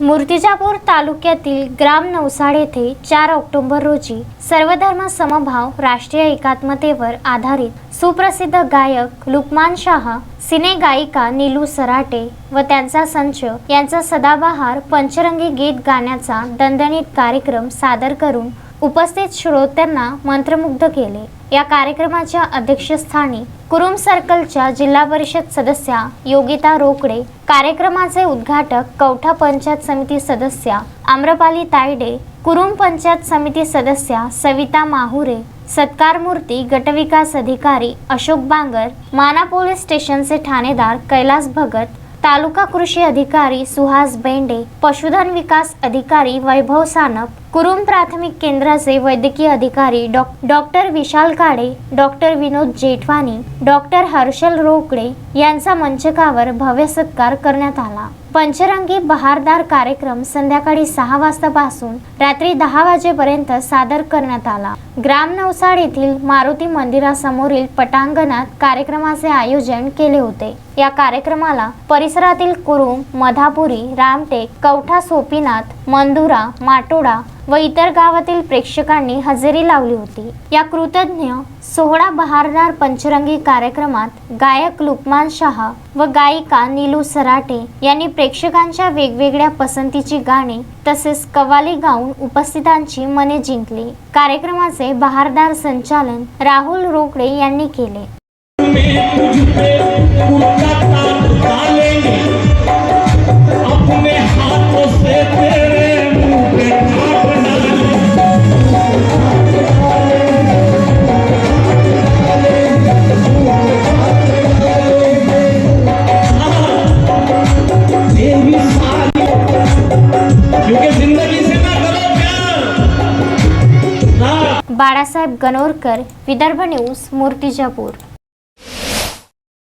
मूर्तिजापूर तालुक्यातील ग्राम नवसाड येथे चार ऑक्टोबर रोजी सर्वधर्म समभाव राष्ट्रीय एकात्मतेवर आधारित सुप्रसिद्ध गायक लुकमान शाह सिने गायिका नीलू सराटे व त्यांचा संच यांचा सदाबहार पंचरंगी गीत गाण्याचा दणदणीत कार्यक्रम सादर करून उपस्थित श्रोत्यांना मंत्रमुग्ध केले. या कार्यक्रमाच्या अध्यक्षस्थानी कुरुम सर्कलच्या जिल्हा परिषद सदस्या योगिता रोकडे कार्यक्रमाचे उद्घाटक कवठा पंचायत समिती सदस्या आम्रपाली तायडे कुरुम पंचायत समिती सदस्या सविता माहुरे सत्कार मूर्ती गटविकास अधिकारी अशोक बांगर माना पोलीस स्टेशनचे ठाणेदार कैलास भगत तालुका कृषी अधिकारी सुहास बेंडे पशुधन विकास अधिकारी वैभव सानप कुरुम प्राथमिक केंद्राचे वैद्यकीय अधिकारी डॉ- doctor Vishal Kale doctor Vinod Jethwani doctor Harshal Rokde यांचा मंचकावर भव्य सत्कार करण्यात आला. पंचरंगी बहारदार कार्यक्रम संध्याकाळी सहा वाजतापासून रात्री दहा वाजेपर्यंत सादर करण्यात आला. ग्राम नवसाड येथील मारुती मंदिरासमोरील पटांगणात कार्यक्रमाचे आयोजन केले होते. या कार्यक्रमाला परिसरातील कुरुम मधापुरी रामटेक कवठा सोपीनाथ मंदुरा माटोडा व इतर गावातील प्रेक्षकांनी हजेरी लावली होती. या कृतज्ञ सोहळा बहारदार पंचरंगी कार्यक्रमात गायक लुकमान शहा व गायिका नीलू सराटे यांनी प्रेक्षकांच्या वेगवेगळ्या पसंतीची गाणी तसेच कवाली गाऊन उपस्थितांची मने जिंकली. कार्यक्रमाचे बहारदार संचालन राहुल रोकडे यांनी केले. બાળાસાહેબ ગનોરકર વિદર્ભ ન્યૂઝ મૂર્તિજાપુર.